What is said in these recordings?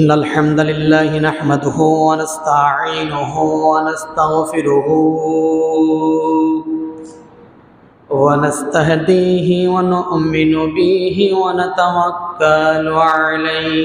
إن الحمد لله نحمده ونستعينه ونستغفره ونستهديه ونؤمن به ونتوكل عليه.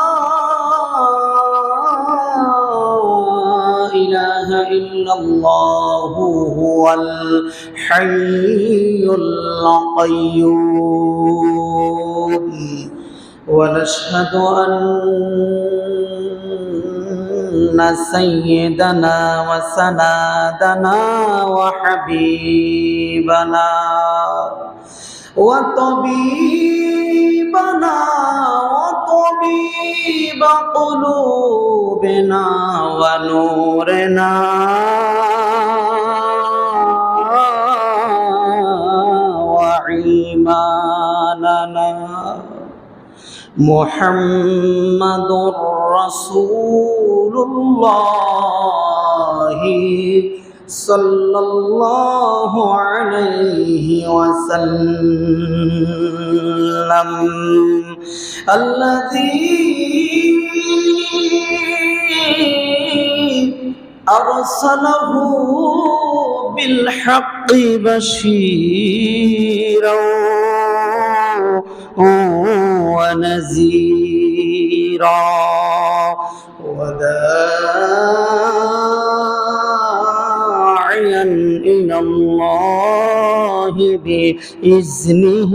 الله هو الحي القيوم. ونشهد أن سيدنا وسنادنا وحبيبنا وطبيبنا وطبيب قلوبنا ونورنا وإيماننا محمد رسول الله صلى الله عليه وسلم. الذي أرسله بالحق بشيرا ونذيرا. وداعيا إلى الله بإذنه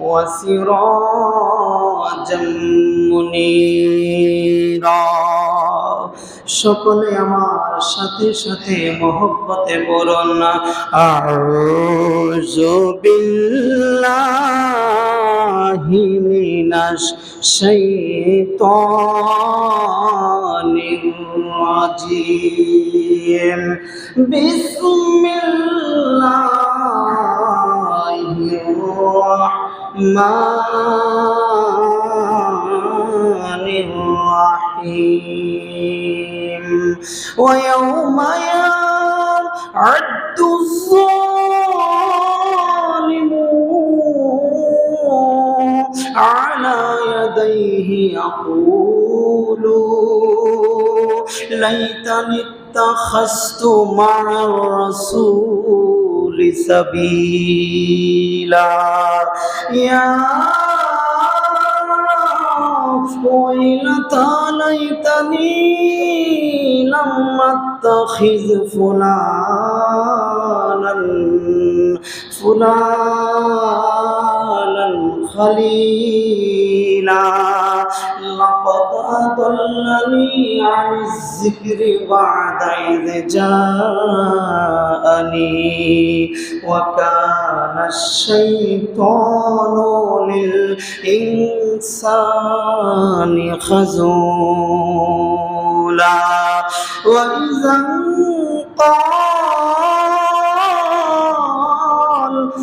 وسراجا منيرا সকলে আমার সাথে সাথে মহব্বতে বলুন আউযু বিল্লাহি মিনাশ الرجيم. بسم الله الرحمن الرحيم ويوم يعد الظالم على يديه يقول ليتني اتخذت مع الرسول سبيلا. يا ويلتى ليتني لم اتخذ فلانا فلانا. خليلا. لقد أضلني عن الذكر بعد إذ جاءني. وكان الشيطان للإنسان خذولا. وإذا قال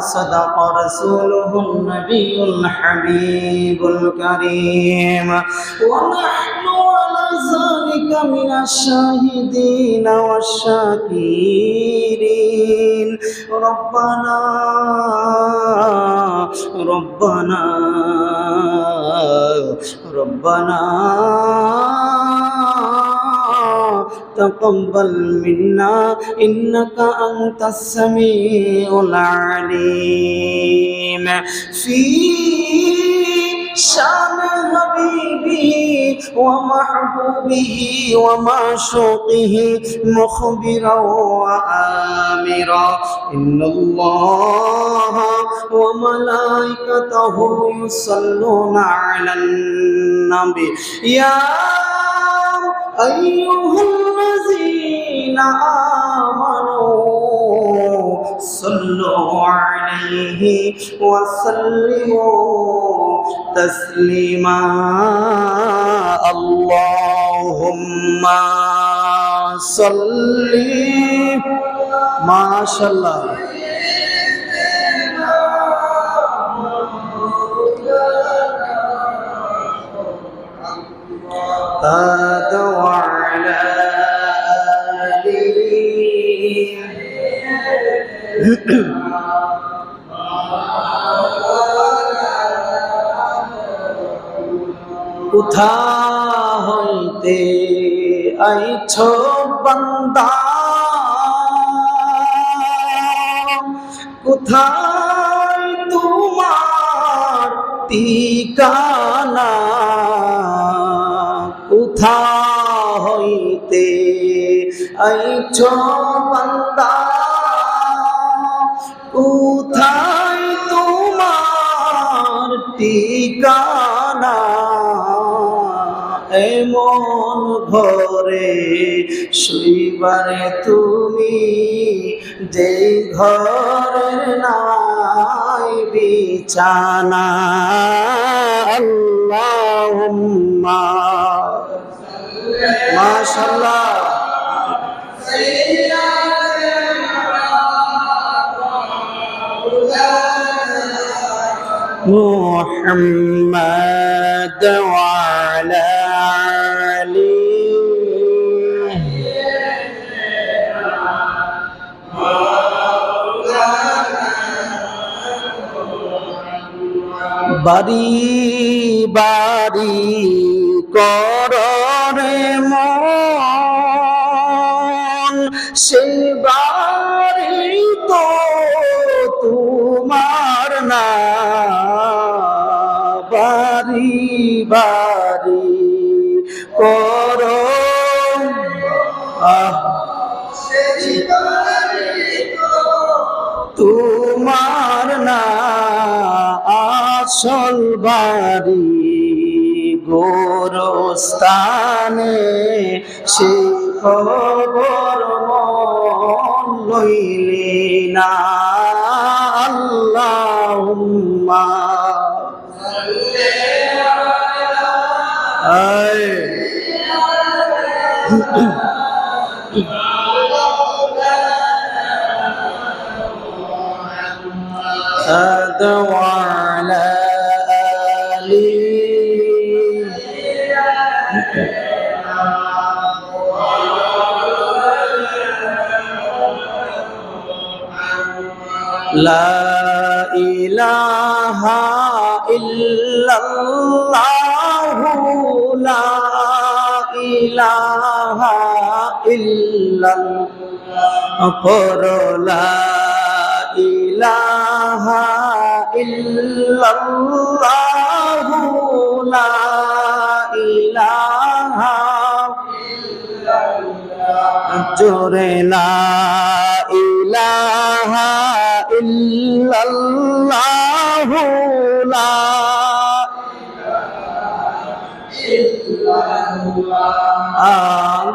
وصدق رسوله النبي الحبيب الكريم ونحن على ذلك من الشاهدين والشاكرين ربنا ربنا ربنا وتقبل منا إنك أنت السميع العليم. في شأن حبيبه ومحبوبه ومعشوقه مخبرا وآمرا. إن الله وملائكته يصلون على النبي. يا أيها الذين آمنوا صلوا عليه وسلموا تسليما اللهم صل ما شاء الله هذا কোথা হইতে আইছ বান্দা। কোথায় তোমার ঠিকানা? কোথা হইতে আইছ কোথায় তোমার ঠিকানা? এমন ঘরে শুইবারে তুমি যে ঘরের নাই বিছানা। আল্লাহুম্মা। মাশাআল্লাহ। محمد وعلى علي বাড়ি বাড়ি কররে মন সেই বাড়ি আসল বাড়ি গোরস্থানে সে খবর মন লইলি না আল্লাহুম্মা আয় هذا ইলাহা ইল্লাল্লাহু লা ইলাহা ইল্লাল্লাহ। পড়ো লা ইলাহা ইল্লাল্লাহু লা ইলাহা জোরে লা ইলাহা ইল্লাল্লাহ।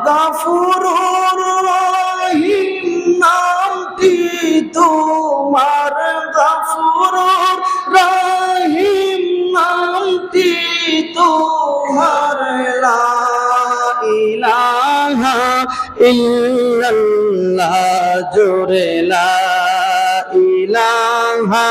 গাফুরুর রহিম নামটি তোমার। গাফুরুর রহিম নামটি তোমার। ইলাহা ইল্লাল্লাহ জোরে লা ইলাহা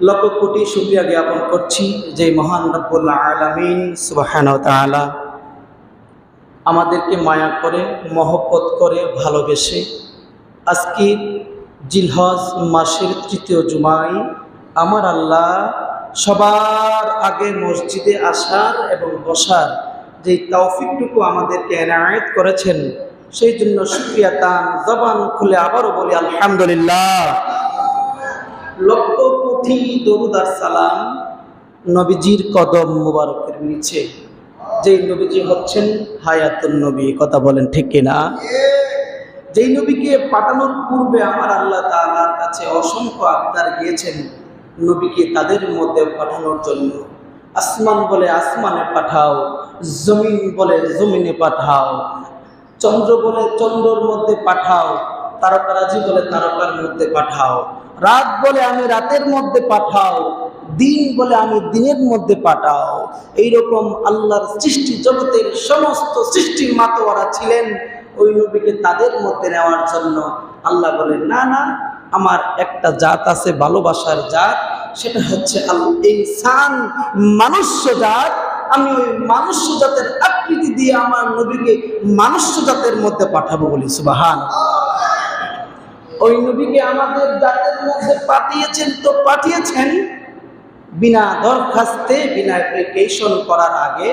লক্ষ কোটি শুকরিয়া জ্ঞাপন করছি যে মহান রব্বুল আলামিন সুবহানাহু ওয়া তাআলা আমাদেরকে মায়া করে, মহব্বত করে, ভালোবেসে আজকে জিলহজ মাসের তৃতীয় জুমাই আমার আল্লাহ সবার আগে মসজিদে আসার এবং বসার যে তৌফিকটুকু আমাদেরকে এনায়েত করেছেন, সেই জন্য শুক্রিয়া তান জবান খুলে আবারও বলি আলহামদুলিল্লাহ। লক্ষ কোটি দরুদ আর সালাম নবীজির কদম মুবারকের নিচে। যেই নবীজি হচ্ছেন হায়াতুন নবী কথা বলেন ঠিক কিনা? যেই নবীকে পাঠানোর পূর্বে আমার আল্লাহ তাআলার কাছে অসংখ্য আবদার গিয়েছেন নবীকে তাদের মধ্যে পাঠানোর জন্য। আসমান বলে আসমানে পাঠাও, জমিন বলে জমিনে পাঠাও, চন্দ্র বলে চন্দ্রর মধ্যে পাঠাও তারকারাজি বলে তারকার মধ্যে পাঠাও। রাত বলে আমি রাতের মধ্যে পাঠাও, দিন বলে আমি দিনের মধ্যে পাঠাও। এইরকম আল্লাহর সৃষ্টি জগতের সমস্ত সৃষ্টির মাতোয়ারা ছিলেন ওই নবীকে তাদের মধ্যে নেওয়ার জন্য। আল্লাহ বলেন, না না, আমার একটা জাত আছে ভালোবাসার জাত, সেটা হচ্ছে ইনসান, মানুষ্য জাত। আমি ওই মানুষ্য জাতের আকৃতি দিয়ে আমার নবীকে মানুষ্য জাতের মধ্যে পাঠাবো বলি সুবাহান ওই নবীকে আমাদের জাতের মধ্যে পাঠিয়েছেন তো পাঠিয়েছেন বিনা দরখাস্তে, বিনা অ্যাপ্লিকেশন করার আগে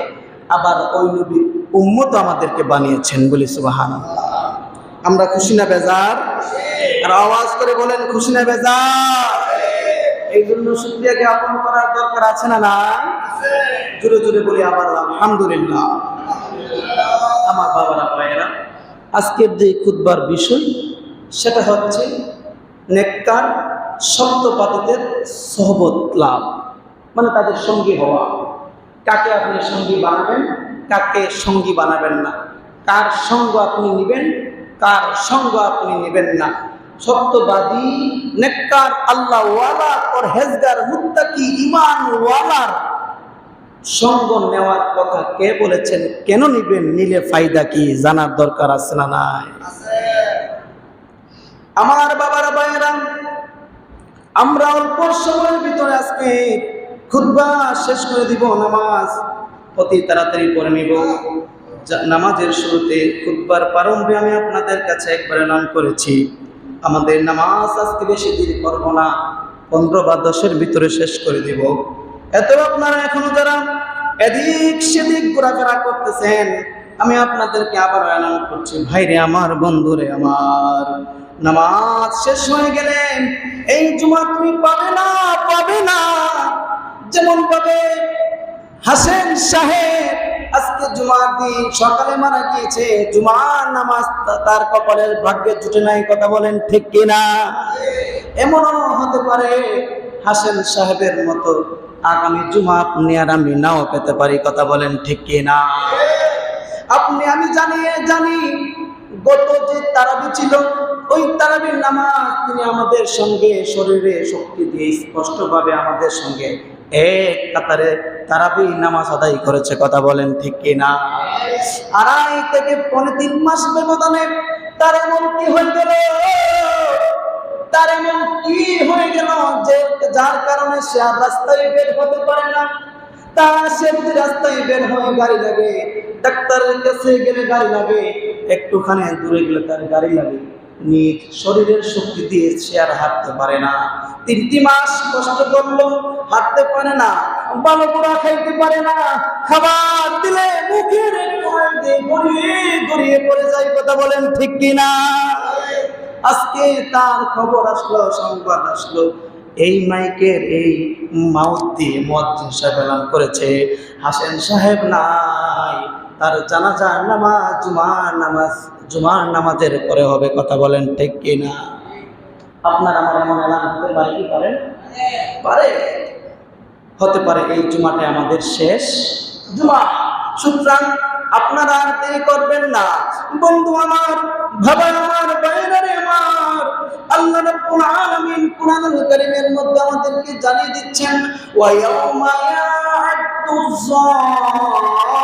আবার ওই নবীর উম্মত আমাদেরকে বানিয়েছেন বলি সুবাহান আমরা খুশি না বেজার? আর আওয়াজ করে বলেন, খুশি না বেজার? এই জন্য শুক্রিয়া জ্ঞাপন করার দরকার আছে না না জোরে জোরে বলি আবার আলহামদুলিল্লাহ। আমার বাবারা, ভাইয়েরা, আজকের যে খুদবার বিষয় সেটা হচ্ছে নেককার সত্যবাদীদের সহবত লাভ মানে তাদের সঙ্গী হওয়া। কাকে আপনি সঙ্গী বানাবেন? কাকে সঙ্গী বানাবেন না? কার সঙ্গ আপনি নেবেন? কার সঙ্গ আপনি নেবেন না? সত্যবাদী, নেককার আল্লাহ ওয়ালা পরহেজগার, মুত্তাকি ইমান ওয়ালার সঙ্গ নেওয়ার কথা কে বলেছেন? কেন নিবেন? নিলে ফায়দা কি? জানার দরকার আছে না নাই? আমার বাবার ভাইয়েরা, আমরা অল্প সময়ের ভিতরে আজকে খুতবা শেষ করে দিব, নামাজ অতি তাড়াতাড়ি করে নিব। নামাজের শুরুতে খুতবার প্রারম্ভে আমি আপনাদের কাছে একবার নাম করেছি, আমাদের নামাজ আজকে বেশি দেরি করব না, পনেরো বা দশের ভিতরে শেষ করে দিব। এত আপনারা এখনও যারা এদিক সেদিক ঘোরাফেরা করতেছেন আমি আপনাদেরকে আবার এলান করছি। ভাইরে আমার, বন্ধুরে আমার, নামাজ শেষ হয়ে গেলে এই জুমা তুমি পাবে না পাবে না। যেমন পাবে হাসেন সাহেব, আজকে জুমার দিন সকালে মারা গিয়েছে, জুমার নামাজ তার কপালের ভাগ্যে জুটে নাই, কথা বলেন ঠিক কিনা? এমনও হতে পারে হাসেন সাহেবের মতো আগামী জুমা আপনি আর আমি নাও পেতে পারি, কথা বলেন ঠিক কিনা? আপনি, আমি জানি জানি। গত যে তারাবি ছিল, ওই তারাবির নামাজ তিনি আমাদের সঙ্গে শরীরে শক্তি দিয়ে স্পষ্টভাবে আমাদের সঙ্গে এক কাতারে তারাবি নামাজ আদায় করেছে, কথা বলেন ঠিক কিনা আড়াই থেকে পৌনে তিন মাস ব্যবধানে তার এমন কি হয়ে গেল? তার এমন কি হয়ে গেল যে যার কারণে সে আর রাস্তায় বের হতে পারে না? তা সে রাস্তায় গাড়ি ডাক্তারের কাছে গেলে গাড়ি দূরে গেলে তার গাড়ি শরীরের সে আর হাঁটতে পারে না। তিনটি মাস হাঁটতে পারে না পারে না। খাবার দিলে পড়ে কথা বলেন ঠিক কিনা? আজকে তার খবর আসলো, সংবাদ আসলো। এই মাইকের এই মাউথ দিয়ে মজ্জিদ সাহেব এলান করেছে। হাসেন সাহেব নাই, তার জানাজার নামাজ, জুমার নামাজ, জুমার নামাজের পরে হবে কথা বলেন ঠিক কিনা? আপনার আমার এমন এলান হতে পারে কি পারেন পারে। হতে পারে এই জুমাটা আমাদের শেষ জুমা। সুতরাং আপনারা আর দেরি করবেন না। বন্ধু আমার ভাবা আমার, বাইরে আমার আল্লাহ রাব্বুল আলামিন কুরআনুল কারীমের মধ্যে আমাদেরকে জানিয়ে দিচ্ছেন, ওয়া ইয়াউমা ইয়া'আদু যালিমু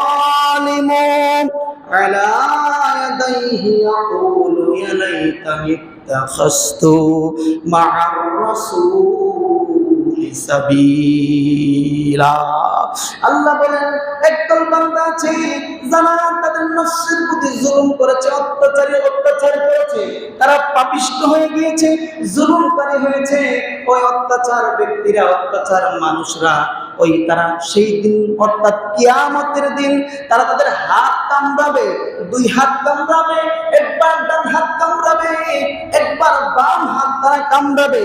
আলা ইয়াদাইহি ইয়াকুলু, ইয়া লাইতানি ইত্তাখাসতু মা'আর রাসূল আল্লাহ বলেন, একদল বান্দা আছে যারা তাদের নফসের প্রতি জুলুম করেছে, অত্যাচারে অত্যাচার করেছে। তারা পাপিষ্ট হয়ে গিয়েছে, জুলুমকারী হয়েছে। ওই অত্যাচার ব্যক্তিরা, অত্যাচার মানুষরা, ওই তারা সেই দিন, অর্থাৎ কিয়ামতের দিন, তারা তাদের হাত কামড়াবে, দুই হাত কামড়াবে, একবার ডান হাত কামড়াবে, একবার বাম হাত তারা কামড়াবে।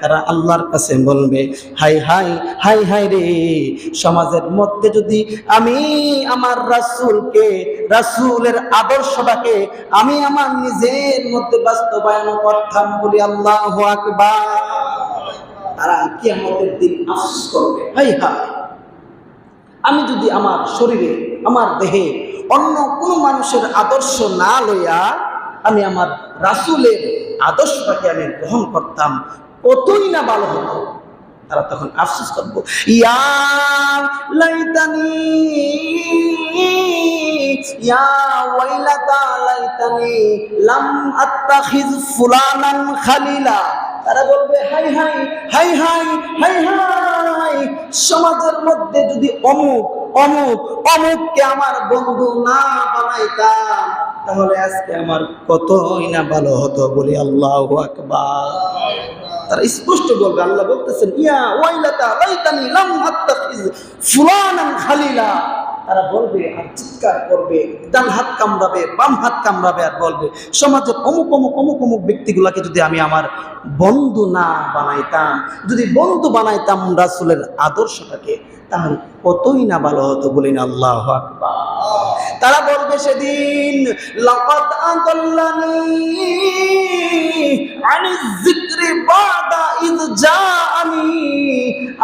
তারা আল্লাহর কাছে বলবে, হাই হাই হাই হাই রে। সমাজের মধ্যে যদি আমি আমার রাসূলকে, রাসূলের আদর্শটাকে আমি আমার নিজের মধ্যে বাস্তবায়ন করতাম বলি আল্লাহু তারা কিয়ামতের দিন আফসোস করবে, হাই হাই। আমি যদি আমার শরীরে, আমার দেহে অন্য কোনো মানুষের আদর্শ না লইয়া আমি আমার রাসুলের আদর্শটাকে আমি গ্রহণ করতাম, কতই না ভালো হতো। তারা তখন আফসোস করব তারা বলবে, হাই হাই হাই হাই হাই হাই, সমাজের মধ্যে যদি অমুক অমুক, অমুককে আমার বন্ধু না বানাইতাম তাহলে আজকে আমার কতই না ভালো হতো বলি আল্লাহ আকবার। তারা স্পষ্ট বলবে, আল্লাহ বলতেছেন খালিলা। তারা বলবে আর চিৎকার করবে, ডান হাত কামড়াবে, বাম হাত কামড়াবে আর বলবে, সমাজের অমুক অমুক অমুক অমুক ব্যক্তিগুলাকে যদি আমি আমার বন্ধু না বানাইতাম, যদি বন্ধু বানাইতাম রাসূলের আদর্শটাকে, তাহলে কতই না ভালো হতো বলিন আল্লাহ আকবার। তারা বলবে সেদিন লাকাত আদাল্লানি আনি যিকরি বা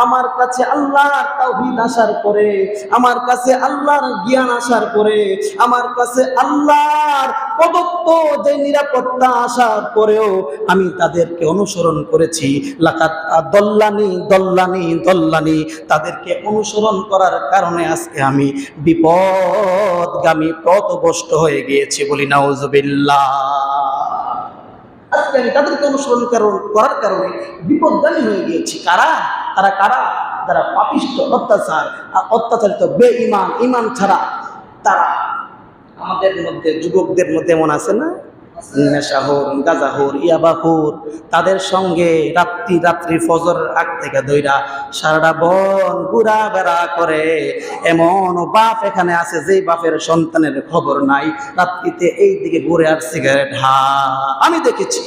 আমার কাছে আল্লাহর তাওহীদ আসার পরে, আমার কাছে আল্লাহর জ্ঞান আসার পরে, আমার কাছে আল্লাহর প্রদত্ত যে নিরাপত্তা আসার পরেও আমি তাদেরকে অনুসরণ করেছি। লাকাত দল্লানি দল্লানি দল্লানি, তাদেরকে অনুসরণ করার কারণে আজকে আমি বিপদগামী, পথভ্রষ্ট হয়ে গিয়েছি বলি, নাউজুবিল্লাহ। আজকে আমি তাদেরকে অনুসরণ করার কারণে বিপদগামী হয়ে গিয়েছি। কারা? তারা কারা? তারা পাপিষ্ট, অত্যাচার, আর অত্যাচারিত বে ইমান ইমান ছাড়া, তারা আমাদের মধ্যে, যুবকদের মধ্যে এমন আছে না? নেশাহর গাজাহর ইয়াবাহুর তাদের সঙ্গে রাত্রি রাত্রি ফজর আগ থেকে দইরা সারাটা বন ঘুরা বেড়া করে। এমন বাপ এখানে আছে যে বাপের সন্তানের খবর নাই। রাত্রিতে এই দিকে ঘুরে আর সিগারেট, হা, আমি দেখেছি।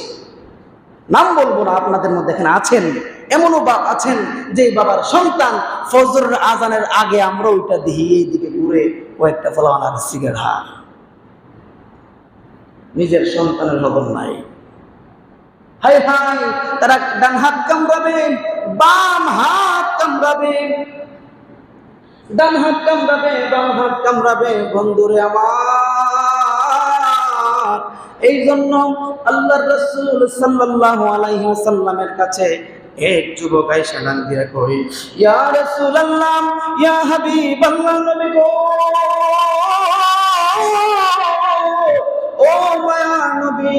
নাম বলব না, আপনাদের মধ্যে এখানে আছেন? এমনও বাপ আছেন যে বাবার সন্তান ফজর আজানের আগে আমরা ওইটা দিই এই দিকে ঘুরে কয়েকটা ফলান আর সিগারেট, হা। নিজের সন্তানের খবর নাই। হাই হাই তারা ডান হাত কামড়াবে বাম হাত কামড়াবে ডান হাত কামড়াবে বাম হাত কামড়াবে বন্ধুরে আমার এই জন্য আল্লাহ রসুল সাল্লাল্লাহু আলাইহি ওয়াসাল্লামের কাছে এক যুবক আইসা গান দিয়া কই ইয়া রাসূলুল্লাহ, ইয়া হাবিবাল্লাহ নবী গো ও মায়া নবী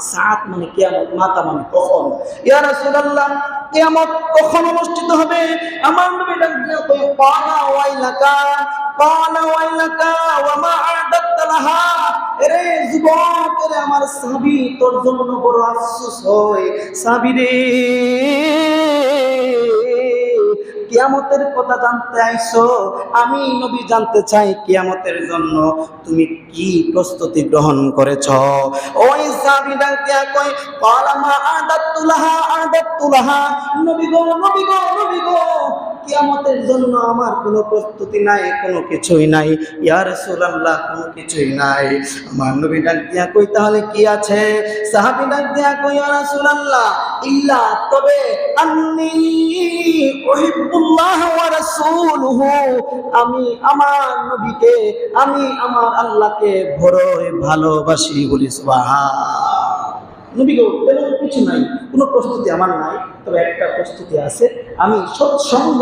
সাত মানে কেয়ামত, মাতা মানে কখন? ইয়া রাসূলুল্লাহ, কিয়ামত কখন অনুষ্ঠিত হবে? আমার নবী ডাক দিয়ে কই পালা ওয়াইলাকা পালা ওয়াইলাকা ওয়া মা আদাত লাহা। এরে যুবক, এরে আমার সাহাবী তোর জন্য বড় আফসোস হয়। সাহাবী রে। কিয়ামতের কথা জানতে আইছো আমি নবী জানতে চাই কিয়ামতের জন্য। তুমি কি প্রস্তুতি গ্রহণ করেছ? ওই সাহাবী ডাক কই কয় আদাতুলহা আদাতুলাহা আদাতুলাহা নবী গো নবী গো নবী গো কিয়ামতের জন্য আমার কোনো প্রস্তুতি নাই, কোনো কিছুই নাই। ইয়া রাসূলুল্লাহ, কোনো কিছুই নাই। আমার নবী ডাক দিয়া কই, তাহলে কি আছে? সাহাবী ডাক দিয়া কই, ইয়া রাসূলুল্লাহ? ইল্লা, তবে আন্নী উহিব্বুল্লাহ ওয়া রাসূলুহু। আমি আমার নবীকে, আমি আমার আল্লাহকে বড়ই ভালোবাসি বলি, সুবহান। নবী গো তেমন কিছু নাই, কোনো প্রস্তুতি আমার নাই, তবে একটা প্রস্তুতি আছে। আমি সৎসঙ্গ,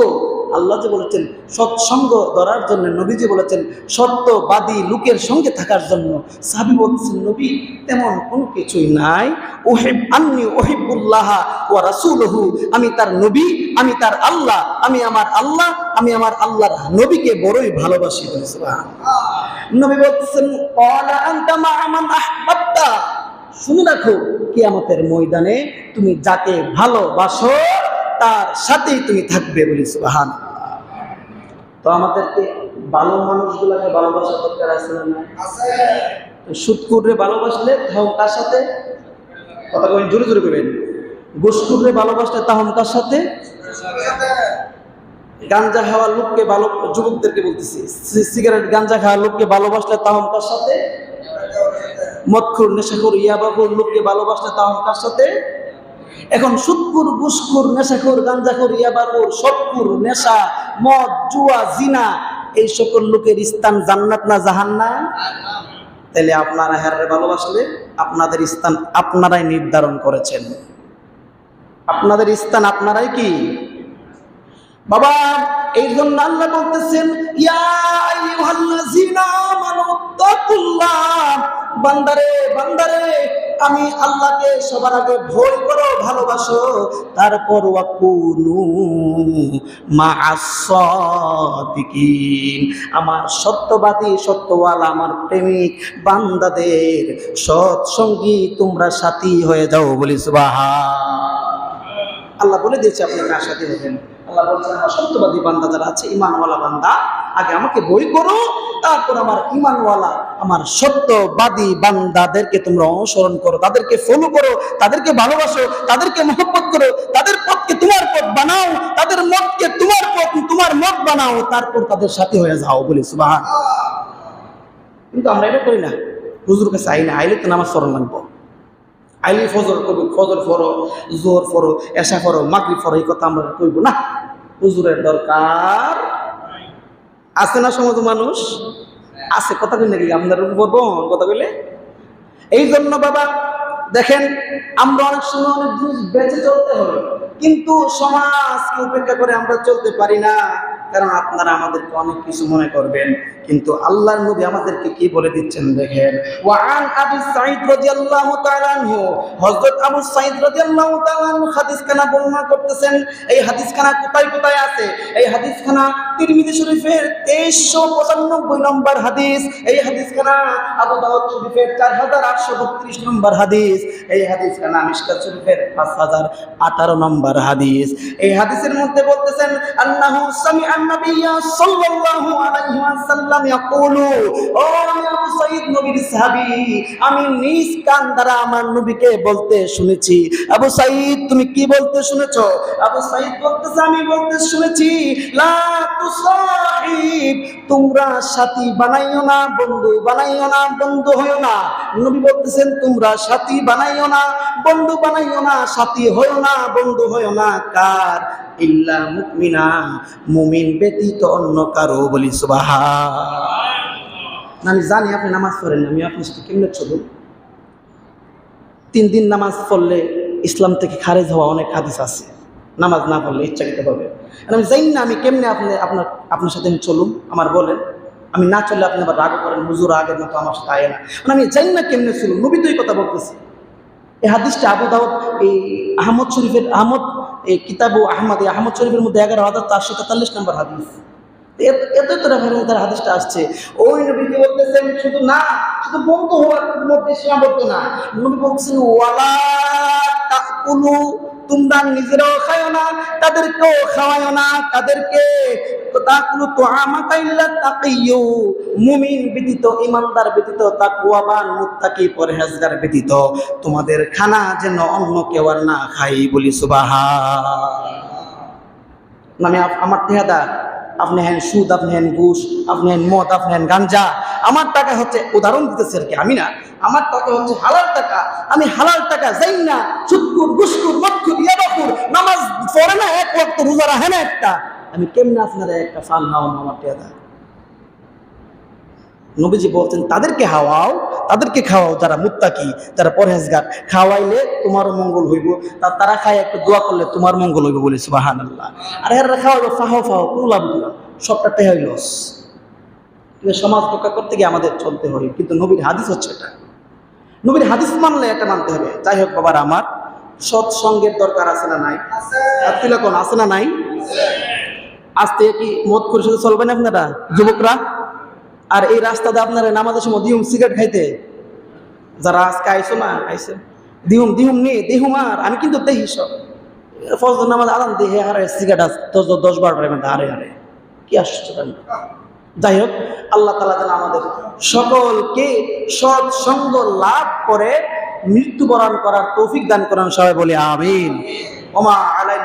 আল্লাহ যে বলেছেন, সৎসঙ্গ ধরার জন্য, নবীজি বলেছেন, সত্যবাদী লোকের সঙ্গে থাকার জন্য সাবি বলছেন নবী, তেমন কোনো কিছুই নাই। ওহেব আন্নি ওহিবুল্লাহ ও রাসুলহু। আমি তার নবী, আমি তার আল্লাহ, আমি আমার আল্লাহ, আমি আমার আল্লাহর নবীকে বড়ই ভালোবাসি। নবী বলছেন শুনে রাখো, কিয়ামতের ময়দানে তুমি যাকে ভালোবাসো, তার সাথেই তুমি থাকবে বলি সুবাহান তো আমাদেরকে ভালো মানুষগুলাকে ভালোবাসা দরকার আছে না সুৎকুরে ভালোবাসলে তাহলে তার সাথে, কথা কবেন জোরে জোরে করবেন গোসকুরে ভালোবাসলে তাহলে তার সাথে, গাঞ্জা খাওয়ার লোককে ভালো, যুবকদেরকে বলতেছি সিগারেট গাঞ্জা খাওয়ার লোককে ভালোবাসলে তাহলে তার সাথে মদখুর নেশাখুর ইয়াবাখুর লোককে ভালোবাসলে তাহলে তার সাথে? এখন সুৎকুর গুসকুর নেশাখুর, গাঞ্জাখুর ইয়াবাখুর সৎকুর, নেশা, মদ, জুয়া, জিনা, এই সকল লোকের স্থান জান্নাত না জাহান্নাম? তাহলে আপনারা হ্যারে ভালোবাসলে আপনাদের স্থান আপনারাই নির্ধারণ করেছেন। আপনাদের স্থান আপনারাই কি? বাবা এই জন্য আল্লাহ বলতেছেন বান্দারে বান্দারে, আমি আল্লাহকে সবার আগে ভয় করো, ভালোবাসো। তারপর আমার সত্যবাদী, সত্যওয়ালা, আমার প্রেমিক বান্দাদের সৎ সঙ্গী তোমরা সাথী হয়ে যাও বলি বাহা আল্লাহ বলে দিয়েছে আপনি কার সাথে হবেন আল্লাহ বলছেন, আমার সত্যবাদী বান্দা যারা আছে ইমানওয়ালা বান্দা, আগে আমাকে বই করো তারপর আমার ইমানওয়ালা আমার সত্যবাদী বান্দাদেরকে তোমরা অনুসরণ করো, তাদেরকে ফলো করো, তাদেরকে ভালোবাসো, তাদেরকে মহব্বত করো, তাদের পথকে তোমার পথ বানাও, তাদের মতকে তোমার পথ, তোমার মত বানাও, তারপর তাদের সাথে হয়ে যাও। বলি সুবাহ কিন্তু আমরা এটা করি না। হুজুর কাছে না আইলে তো নামাজ স্মরণ লাগবো। আইলি ফজর করব ফজর ফরো জোর ফরো এসা ফরো মাগরি ফরো এই কথা আমরা কইব না। হুজুরের দরকার। আছে না সমাজ মানুষ? আছে, কথা কই নাকি আপনার বলব? কথা কইলে? এই জন্য বাবা, দেখেন, আমরা অনেক সময় অনেক জিনিস বেঁচে চলতে হবে কিন্তু সমাজকে উপেক্ষা করে আমরা চলতে পারি না। কারণ আপনারা আমাদেরকে অনেক কিছু মনে করবেন, কিন্তু আল্লাহর নবী আমাদেরকে কি বলে দিচ্ছেন দেখেন? ওয়ান আবু সাঈদ রাদিয়াল্লাহু তাআলা আনহু। হযরত আবু সাঈদ রাদিয়াল্লাহু তাআলা হাদিসখানা বর্ণনা করতেছেন। এই হাদিসখানা কোথায় কোথায় আছে? এই হাদিসখানা তিরমিজি শরীফের 2395 নম্বর হাদিস। এই হাদিসখানা আবু দাউদ শরীফের 4832 নম্বর হাদিস। এই হাদিসখানা মিশকাত শরীফের 5018 নম্বর হাদিস। এই হাদিসের মধ্যে বলতেছেন আল্লাহু তুমি কি বলতে শুনেছো? আবু সাঈদ বলতেছে, আমি বলতে শুনেছি, লা তুসাহিব তোমরা সাথী বানাইও না, বন্ধু বানাইও না, বন্ধু হইও না। নবী বলতেছেন, তোমরা সাথী বানাইও না, বন্ধু বানাইও না, সাথী হইও না, বন্ধু হইও না। কার? ইল্লা মুকমিনা মুমিন ব্যতীত অন্য কারও বলি সুবহান আমি জানি আপনি নামাজ পড়েন আমি আপনার সাথে কেমনে চলুন তিন দিন নামাজ পড়লে ইসলাম থেকে খারেজ হওয়া অনেক হাদিস আছে। নামাজ না পড়লে ইচ্ছাকৃতভাবে আমি জানি না আমি কেমনে আপনি, আপনার আপনার সাথে আমি চলুন আমার বলেন। আমি না চললে আপনি আবার রাগ করেন, হুজুর আগের মতো আমার সাথে আয় না। মানে আমি জানি না কেমনে চলুন নবী তো কথা বলতেছি। এই হাদিসটা আবু দাউদ, এই আহমদ শরীফের, আহমদ, এই কিতাবু আহমদ, এই আহমদ শরীফের মধ্যে এগারো হাজার চারশো তেতাল্লিশ নম্বর হাদিস। এত তো রেফারেন্স তার হাদিসটা আসছে। ওই নবীকে বলতেছেন, শুধু না, শুধু বন্ধু হওয়ার মধ্যে সীমাবদ্ধ না। নবী বলছেন ওয়ালা তাকুলু তোমরা নিজেরাও খাও না, তাদেরকেও খাওয়াও না, তাদেরকে তো আমাকা ইল্লা মুমিন ব্যতীত ইমানদার ব্যতীত মুত্তাকি, পরহেজগার ব্যতীত, তোমাদের খানা যেন অন্য কেউ আর না খাই বলি সুবহান। না আমি আমার টেহাদার আপনি হেন সুদ, আপনি হেন ঘুষ, আপনি হেন মদ, আপনি হেন গাঞ্জা। আমার টাকা হচ্ছে, উদাহরণ দিতেছে আর কি আমি না, আমার টাকা হচ্ছে হালাল টাকা। আমি হালাল টাকা যাই না সুৎকুর গুসকুর মৎকুর ইয়াবাকুর নামাজ পড়ে না, এক ওয়াক্ত রোজা রাখে না একটা। আমি কেমনে আপনারা একটা ফান নাও আমার টেহাদার নবীজি বলছেন তাদেরকে হাওয়াও তাদেরকে খাওয়াও যারা মুত্তাকি যারা পরহেজগার। খাওয়াইলে তোমারও মঙ্গল হইব তা তারা খায় একটু দোয়া করলে তোমার মঙ্গল হইব বলে সুবাহান আল্লাহ আর এরা খাওয়াইলো ফাহাও ফাহাও কোনো লাভ দিল সবটা টেহাই লস। সমাজ রক্ষা করতে গিয়ে আমাদের চলতে হয় কিন্তু নবীর হাদিস হচ্ছে এটা। নবীর হাদিস মানলে এটা মানতে হবে। যাই হোক বাবার আমার সৎসঙ্গের দরকার আছে না নাই? তিলকন আছে না নাই? আজ থেকে কি মদ করে সাথে চলবেন আপনারা যুবকরা? আর এই রাস্তাতে আপনারা নামাজের সময় দিহুম সিগারেট খাইতে? যারা আজকে আইসো না, আইসো। দিহুম দিহুম নে, দিহুম আর, আমি কিন্তু দেখি সব। ফজর নামাজ আদান দেহে হারে, সিগারেট দশ দশ বারো টাইম হারে হারে। কি যাই হোক, আল্লাহ তালা যেন আমাদের সকলকে সৎ সঙ্গ লাভ করে, মৃত্যুবরণ করার তৌফিক দান করেন সবাই বলে আমিন। ওমা আলাই